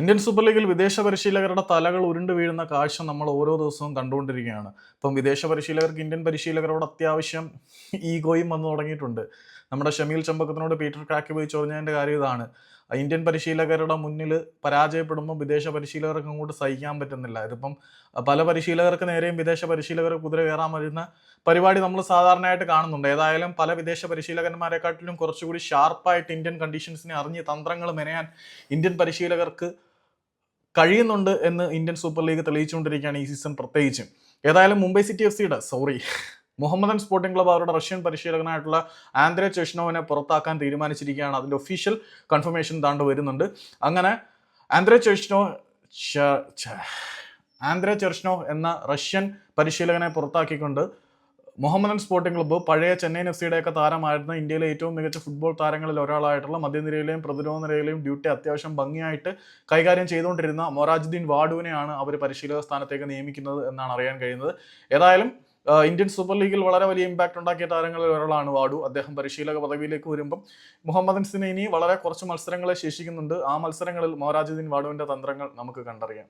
Indian super ലീഗിൽ വിദേശ പരിശീലകരുടെ തലകൾ ഉരുണ്ടു വീഴുന്ന കാഴ്ച നമ്മൾ ഓരോ ദിവസവും കണ്ടുകൊണ്ടിരിക്കുകയാണ്. ഇപ്പം വിദേശ പരിശീലകർക്ക് ഇന്ത്യൻ പരിശീലകരോട് അത്യാവശ്യം ഈഗോയും വന്നു തുടങ്ങിയിട്ടുണ്ട്. നമ്മുടെ ഷമീൽ ചമ്പക്കത്തിനോട് പീറ്റർ ക്രാക്ക് പോയി ചൊറിഞ്ഞതിന്റെ കാര്യം ഇതാണ്. ഇന്ത്യൻ പരിശീലകരുടെ മുന്നിൽ പരാജയപ്പെടുമ്പോൾ വിദേശ പരിശീലകർക്ക് അങ്ങോട്ട് സഹിക്കാൻ പറ്റുന്നില്ല. ഇതിപ്പം പല പരിശീലകർക്ക് നേരെയും വിദേശ പരിശീലകർ കുതിര കയറാൻ വരുന്ന പരിപാടി നമ്മൾ സാധാരണയായിട്ട് കാണുന്നുണ്ട്. ഏതായാലും പല വിദേശ പരിശീലകന്മാരെക്കാട്ടിലും കുറച്ചുകൂടി ഷാർപ്പായിട്ട് ഇന്ത്യൻ കണ്ടീഷൻസിനെ അറിഞ്ഞ് തന്ത്രങ്ങൾ മെനയാൻ ഇന്ത്യൻ പരിശീലകർക്ക് കഴിയുന്നുണ്ട് എന്ന് ഇന്ത്യൻ സൂപ്പർ ലീഗ് തെളിയിച്ചുകൊണ്ടിരിക്കുകയാണ് ഈ സീസൺ പ്രത്യേകിച്ചും. ഏതായാലും മുംബൈ സിറ്റി എഫ് സിയുടെ സോറി മുഹമ്മദൻ സ്പോർട്ടിംഗ് ക്ലബ് അവരുടെ റഷ്യൻ പരിശീലകനായിട്ടുള്ള ആന്ദ്രേ ചെഷ്നോവിനെ പുറത്താക്കാൻ തീരുമാനിച്ചിരിക്കുകയാണ്. അതിന്റെ ഒഫീഷ്യൽ കൺഫർമേഷൻ താണ്ട് വരുന്നുണ്ട്. അങ്ങനെ ആന്ദ്രേ ചെഷ്നോ ആന്ദ്രേ ചെർഷ്നോ എന്ന റഷ്യൻ പരിശീലകനെ പുറത്താക്കിക്കൊണ്ട് മുഹമ്മദൻ സ്പോർട്ടിംഗ് ക്ലബ്ബ് പഴയ ചെന്നൈയിൻ എഫ് സിയുടെയൊക്കെ താരമായിരുന്ന ഇന്ത്യയിലെ ഏറ്റവും മികച്ച ഫുട്ബോൾ താരങ്ങളിൽ ഒരാളായിട്ടുള്ള മധ്യനിരയിലെയും പ്രതിരോധ നിരയിലെയും ഡ്യൂട്ടി അത്യാവശ്യം ഭംഗിയായിട്ട് കൈകാര്യം ചെയ്തുകൊണ്ടിരുന്ന മൊറാജുദ്ദീൻ വാഡുവിനെയാണ് അവർ പരിശീലക സ്ഥാനത്തേക്ക് നിയമിക്കുന്നത് എന്നാണ് അറിയാൻ കഴിയുന്നത്. ഏതായാലും ഇന്ത്യൻ സൂപ്പർ ലീഗിൽ വളരെ വലിയ ഇമ്പാക്ട് ഉണ്ടാക്കിയ താരങ്ങളിൽ ഒരാളാണ് വാഡു. അദ്ദേഹം പരിശീലക പദവിയിലേക്ക് വരുമ്പം മുഹമ്മദൻസിന് ഇനി വളരെ കുറച്ച് മത്സരങ്ങളെ ശേഷിക്കുന്നുണ്ട്. ആ മത്സരങ്ങളിൽ മൊഹരാജുദ്ദീൻ വാഡുവിന്റെ തന്ത്രങ്ങൾ നമുക്ക് കണ്ടറിയാം.